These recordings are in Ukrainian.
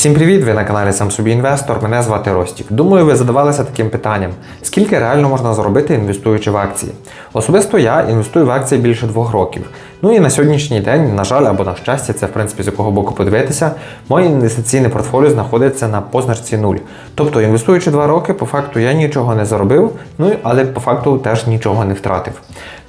Всім привіт! Ви на каналі Сам Собі Інвестор. Мене звати Ростік. Думаю, ви задавалися таким питанням: скільки реально можна заробити, інвестуючи в акції? Особисто я інвестую в акції більше двох років. Ну і на сьогоднішній день, на жаль, або на щастя, це в принципі з якого боку подивитися, моє інвестиційне портфоліо знаходиться на позначці нуль. Тобто, інвестуючи два роки, по факту я нічого не заробив, ну але по факту теж нічого не втратив.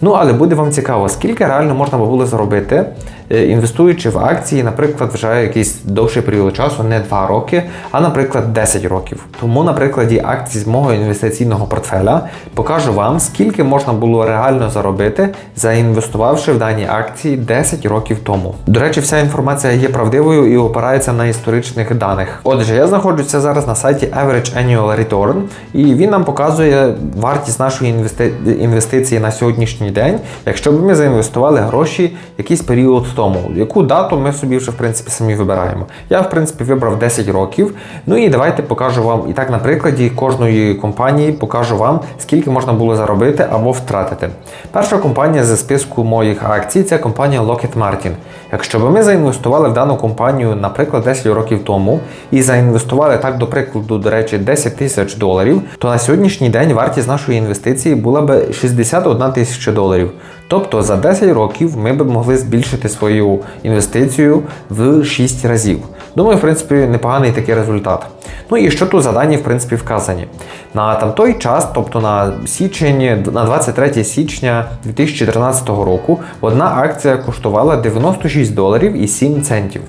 Ну але буде вам цікаво, скільки реально можна було заробити, е, інвестуючи в акції, наприклад, вже якийсь довший період часу, не 2 роки, а, наприклад, 10 років. Тому на прикладі акцій з мого інвестиційного портфеля покажу вам, скільки можна було реально заробити, заінвестувавши в дані акції 10 років тому. До речі, вся інформація є правдивою і опирається на історичних даних. Отже, я знаходжуся зараз на сайті Average Annual Return, і він нам показує вартість нашої інвести... інвестиції на сьогоднішній день, якщо б ми заінвестували гроші якийсь період тому. Яку дату ми собі вже в принципі самі вибираємо. Я в принципі вибрав 10 років. Ну і давайте покажу вам і так на прикладі кожної компанії покажу вам, скільки можна було заробити або втратити. Перша компанія зі списку моїх акцій це компанія Lockheed Martin. Якщо б ми заінвестували в дану компанію, наприклад, 10 років тому, і заінвестували так, до прикладу, до речі, 10 тисяч доларів, то на сьогоднішній день вартість нашої інвестиції була б 61 тисяча доларів. Тобто за 10 років ми б могли збільшити свою інвестицію в 6 разів. Думаю, в принципі, непоганий такий результат. Ну і що тут за дані, в принципі, вказані. На там той час, тобто на січень, на 23 січня 2013 року, одна акція коштувала 96 доларів і 7 центів.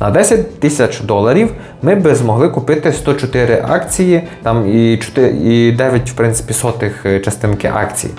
На 10 тисяч доларів ми б змогли купити 104 акції там і 4, і 9 в принципі, сотих е, частинки акцій.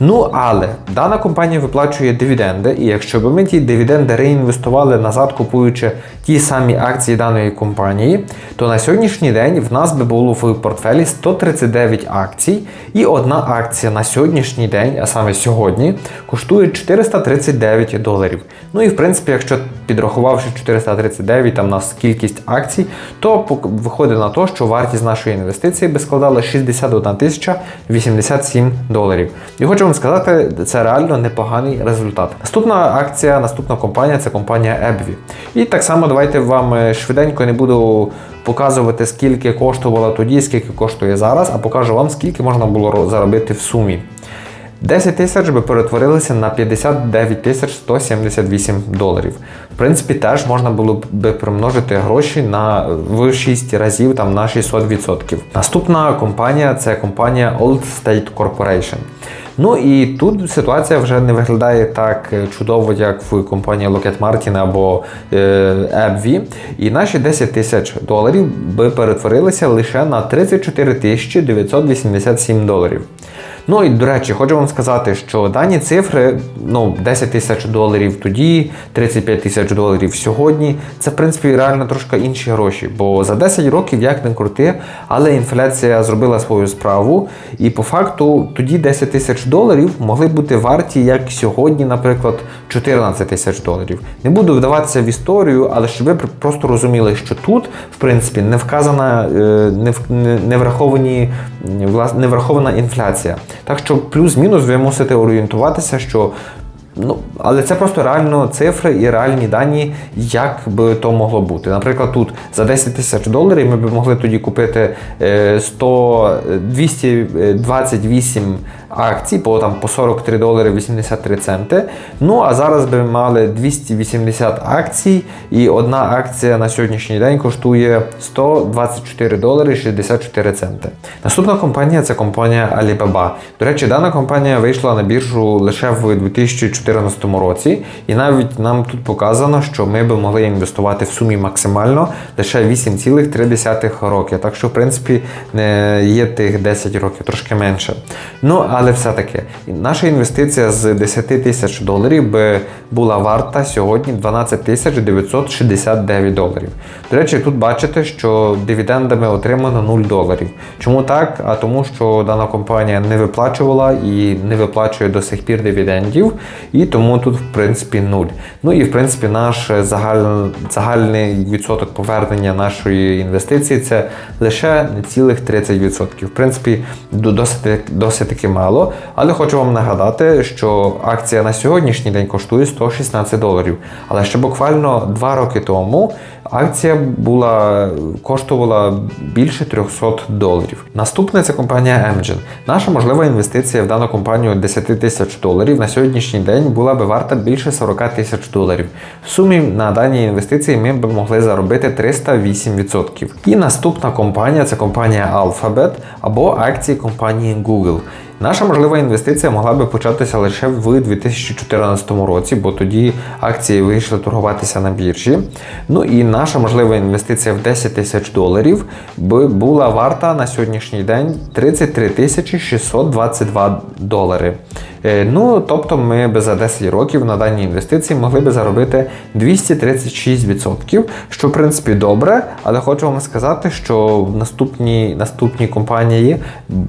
Ну, але дана компанія виплачує дивіденди, і якщо б ми ті дивіденди реінвестували назад, купуючи ті самі акції даної компанії, то на сьогоднішній день в нас би було в портфелі 139 акцій, і одна акція на сьогоднішній день, а саме сьогодні, коштує 439 доларів. Ну і в принципі, якщо підрахувавши 439 там нас кількість акцій, то виходить на те, що вартість нашої інвестиції би складала 61 тисяча 87 доларів. І вам сказати, це реально непоганий результат. Наступна акція, наступна компанія це компанія Ebvі. І так само давайте вам е, швиденько не буду показувати, скільки коштувало тоді, скільки коштує зараз, а покажу вам, скільки можна було заробити в сумі. 10 тисяч би перетворилися на 59 тисяч 178 доларів. В принципі, теж можна було б примножити гроші на в 6 разів там на 600%. Наступна компанія це компанія Old State Corporation. Ну і тут ситуація вже не виглядає так чудово, як в компанії Lockheed Martin або е, AbbVie. І наші 10 тисяч доларів би перетворилися лише на 34 тисячі 987 доларів. Ну і до речі, хочу вам сказати, що дані цифри, ну 10 тисяч доларів тоді, 35 тисяч доларів сьогодні, це в принципі реально трошки інші гроші. Бо за 10 років як не крути, але інфляція зробила свою справу, і по факту тоді 10 тисяч доларів могли бути варті, як сьогодні, наприклад, 14 тисяч доларів. Не буду вдаватися в історію, але щоб ви просто розуміли, що тут, в принципі, не вказана, е, не враховані не врахована інфляція. Так що плюс-мінус ви мусите орієнтуватися, що Ну, але це просто реально цифри і реальні дані, як би то могло бути. Наприклад, тут за 10 тисяч доларів ми б могли тоді купити 100, 228 акцій по там по 43 долари 83 центи. Ну а зараз би мали 280 акцій, і одна акція на сьогоднішній день коштує 124 долари 64 центи. Наступна компанія це компанія Alibaba. До речі, дана компанія вийшла на біржу лише в 2014 році, і навіть нам тут показано, що ми би могли інвестувати в сумі максимально лише 8,3 роки. Так що, в принципі, є тих 10 років, трошки менше. Ну, але все-таки наша інвестиція з 10 тисяч доларів би була варта сьогодні 12 тисяч 969 доларів. До речі, тут бачите, що дивідендами отримано 0 доларів. Чому так? А тому, що дана компанія не виплачувала і не виплачує до сих пір дивідендів, тому тут, в принципі, 0. Ну і в принципі, наш загаль... загальний відсоток повернення нашої інвестиції це лише цілих 30%. В принципі, досить, досить таки мало. Але хочу вам нагадати, що акція на сьогоднішній день коштує 116 доларів. Але ще буквально 2 роки тому Акція була коштувала більше 300 доларів. Наступна це компанія Amgen. Наша можлива інвестиція в дану компанію 10 тисяч доларів на сьогоднішній день була би варта більше 40 тисяч доларів. В сумі на даній інвестиції ми б могли заробити 308%. І наступна компанія це компанія Alphabet або акції компанії Google. Наша можлива інвестиція могла би початися лише в 2014 році, бо тоді акції вийшли торгуватися на біржі. Ну і наша можлива інвестиція в 10 тисяч доларів би була варта на сьогоднішній день 33 тисячі 622 долари. Е, Ну, тобто ми би за 10 років на даній інвестиції могли би заробити 236%, що в принципі добре, але хочу вам сказати, що наступні, наступні компанії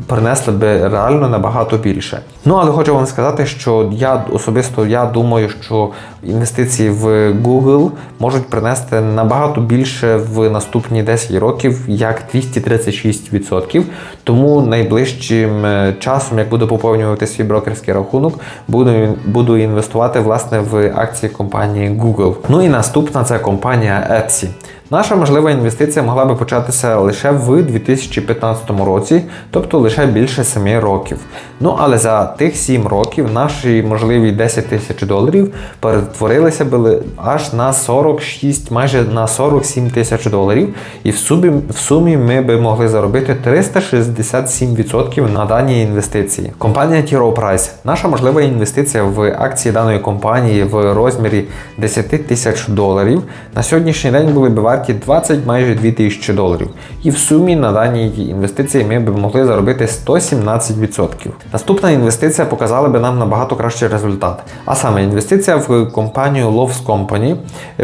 принесли би реально набагато більше. Ну, але хочу вам сказати, що я особисто я думаю, що інвестиції в Google можуть принести набагато більше в наступні 10 років, як 236%. Тому найближчим е, часом, як буду поповнювати свій брокерський рахунок, буду, буду інвестувати власне в акції компанії Google. Ну і наступна це компанія Etsy. Наша можлива інвестиція могла би початися лише в 2015 році, тобто лише більше 7 років. Ну але за тих 7 років наші можливі 10 тисяч доларів перетворилися би аж на 46, майже на 47 тисяч доларів. І в сумі, в сумі ми би могли заробити 367% на дані інвестиції. Компанія T. Rowe Price. Наша можлива інвестиція в акції даної компанії в розмірі 10 тисяч доларів на сьогоднішній день були б варті 20 майже 2 тисячі доларів. І в сумі на даній інвестиції ми б могли заробити 117%. Наступна інвестиція показала би нам набагато кращий результат. А саме інвестиція в компанію Loves Company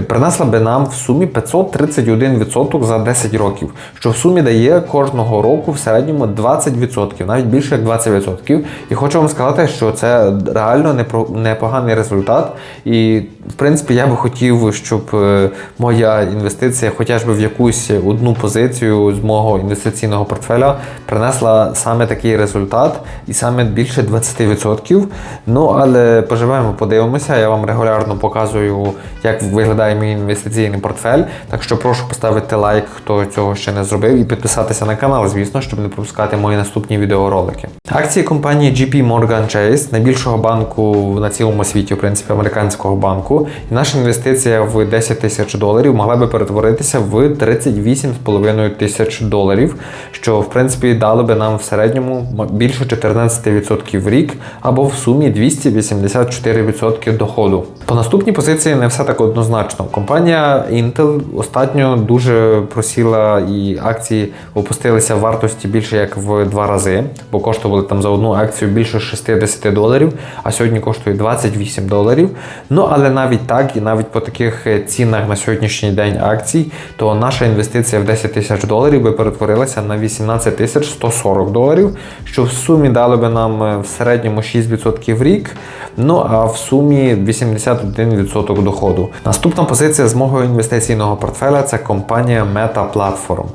принесла би нам в сумі 531% за 10 років, що в сумі дає кожного року в середньому 20%, навіть більше як 20%. І хочу вам сказати, що це реально непоганий результат. І в принципі я би хотів, щоб е, моя інвестиція, хоча б в якусь одну позицію з мого інвестиційного портфеля, принесла саме такий результат і саме більше 20%. Ну але поживемо, подивимося. Я вам регулярно показую, як виглядає мій інвестиційний портфель. Так що прошу поставити лайк, хто цього ще не зробив, і підписатися на канал, звісно, щоб не пропускати мої наступні відеоролики. Акції компанії JP Morgan Chase, найбільшого банку на цілому світі, в принципі, американського банку, і наша інвестиція в 10 тисяч доларів могла би перетворитися в 38,5 тисяч доларів, що в принципі дало би нам в середньому більше 14% в рік або в сумі 284% доходу. По наступній позиції не все так однозначно. Компанія Intel останньо дуже просіла і акції опустилися в вартості більше як в два рази, бо коштували там за одну акцію більше 60 доларів, а сьогодні коштує 28 доларів. Ну але навіть так, і навіть по таких цінах на сьогоднішній день акцій, то наша інвестиція в 10 тисяч доларів би перетворилася на 18 тисяч 140 доларів, що в сумі дало би нам е, в середньому 6% в рік. Ну а в сумі 81% доходу. Наступна позиція з мого інвестиційного портфеля це компанія Meta Platform.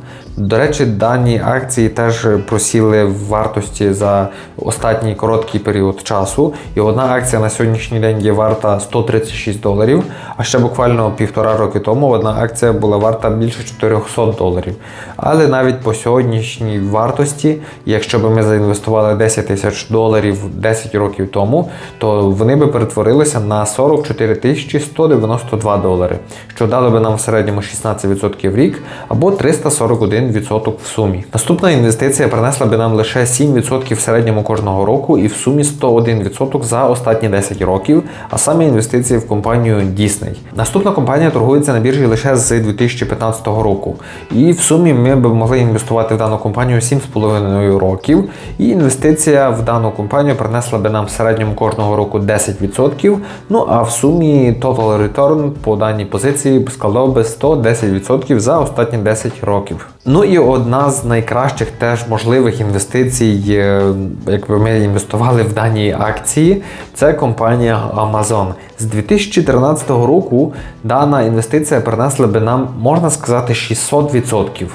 До речі, дані акції теж просіли в вартості за останній короткий період часу. І одна акція на сьогоднішній день є варта 136 доларів. А ще буквально півтора роки тому одна акція була варта більше 400 доларів. Але навіть по сьогоднішній вартості, якщо б ми заінвестували 10 тисяч доларів 10 років тому, то вони би перетворилися на 44 тисячі 192 долари, що дало би нам в середньому 16% в рік або 341% в сумі. Наступна інвестиція принесла би нам лише 7% в середньому кожного року і в сумі 101% за останні 10 років, а саме інвестиції в компанію Disney. Наступна компанія торгується на біржі лише з 2015 року. І в сумі ми б могли інвестувати в дану компанію 7,5 років. І інвестиція в дану компанію принесла би нам в середньому кожного року 10%. Ну а в сумі total return по даній позиції складав би 110% за останні 10 років. Ну і одна з найкращих теж можливих інвестицій, е, якби ми інвестували в дані акції, це компанія Amazon. З 2013 року дана інвестиція принесла би нам, можна сказати, 600%.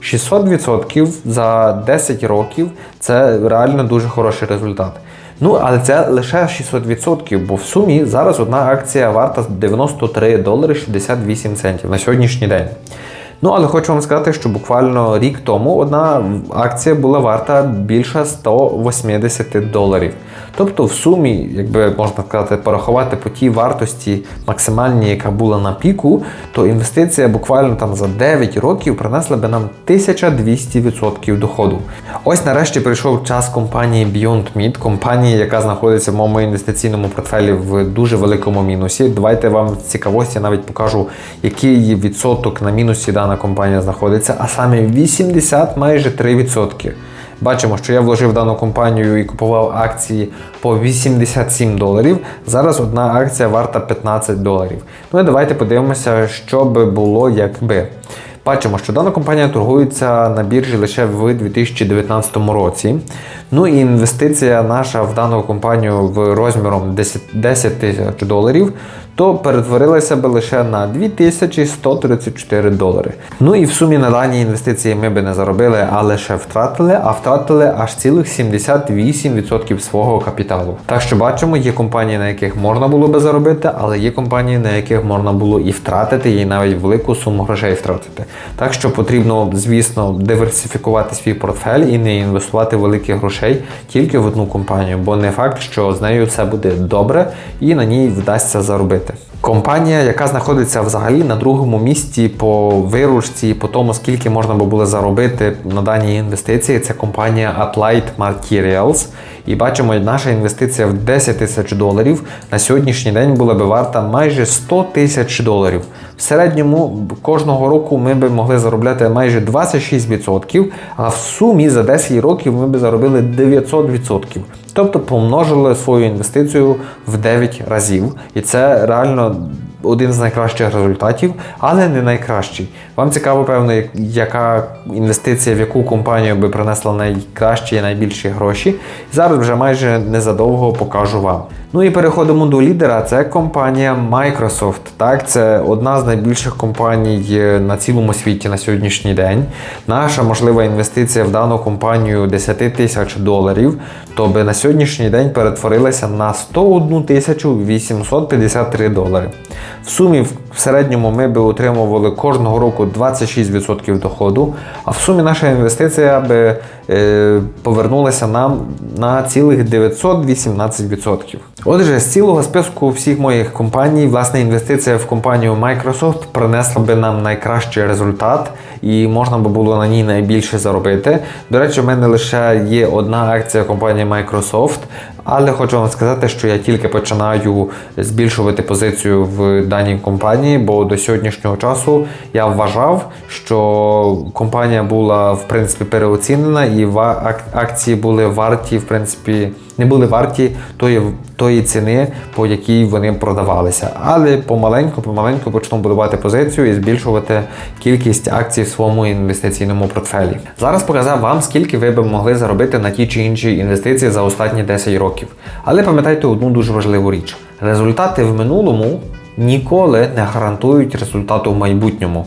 600% за 10 років це реально дуже хороший результат. Ну, але це лише 600%, бо в сумі зараз одна акція варта 93 долари 68 центів на сьогоднішній день. Ну, але хочу вам сказати, що буквально рік тому одна акція була варта більше 180 доларів. Тобто, в сумі, якби можна сказати, порахувати по тій вартості максимальній, яка була на піку, то інвестиція буквально там за 9 років принесла би нам 1200% доходу. Ось нарешті прийшов час компанії Beyond Meat, компанії, яка знаходиться в моєму інвестиційному портфелі в дуже великому мінусі. Давайте вам з цікавості навіть покажу, який відсоток на мінусі дана компанія знаходиться, а саме 80 майже 3%. Бачимо, що я вложив дану компанію і купував акції по 87 доларів. Зараз одна акція варта 15 доларів. Ну і давайте подивимося, що би було, якби. Бачимо, що дана компанія торгується на біржі лише в 2019 році. Ну і інвестиція наша в дану компанію в розміром 10 10 тисяч доларів, то перетворилася би лише на 2134 долари. Ну і в сумі на дані інвестиції ми би не заробили, а лише втратили, а втратили аж цілих 78% свого капіталу. Так що бачимо, є компанії, на яких можна було би заробити, але є компанії, на яких можна було і втратити, і навіть велику суму грошей втратити. Так що потрібно, звісно, диверсифікувати свій портфель і не інвестувати великих грошей тільки в одну компанію, бо не факт, що з нею все буде добре і на ній вдасться заробити. Компанія, яка знаходиться взагалі на другому місці по виручці, по тому, скільки можна було заробити на дані інвестиції, це компанія Applied Materials. І бачимо, наша інвестиція в 10 тисяч доларів на сьогоднішній день була би варта майже 100 тисяч доларів. В середньому кожного року ми би могли заробляти майже 26%, а в сумі за 10 років ми би заробили 900%. Тобто помножили свою інвестицію в 9 разів. І це реально один з найкращих результатів, але не найкращий. Вам цікаво, певно, яка інвестиція, в яку компанію би принесла найкращі і найбільші гроші. Зараз вже майже незадовго покажу вам. Ну і переходимо до лідера. Це компанія Microsoft. Так, це одна з найбільших компаній на цілому світі на сьогоднішній день. Наша можлива інвестиція в дану компанію 10 тисяч доларів, то би на сьогоднішній день перетворилася на 101 тисячу 853 долари. В сумі в середньому ми би отримували кожного року 26% доходу, а в сумі наша інвестиція би е, повернулася нам на цілих 918%. Отже, з цілого списку всіх моїх компаній, власне, інвестиція в компанію Microsoft принесла би нам найкращий результат і можна би було на ній найбільше заробити. До речі, в мене лише є одна акція компанії Microsoft, але хочу вам сказати, що я тільки починаю збільшувати позицію в даній компанії, бо до сьогоднішнього часу я вважав, що компанія була в принципі переоцінена і акції були варті, в принципі, не були варті тої, тої ціни, по якій вони продавалися. Але помаленьку, помаленьку почну будувати позицію і збільшувати кількість акцій в своєму інвестиційному портфелі. Зараз показав вам, скільки ви б могли заробити на ті чи інші інвестиції за останні 10 років. Але пам'ятайте одну дуже важливу річ: результати в минулому ніколи не гарантують результату в майбутньому.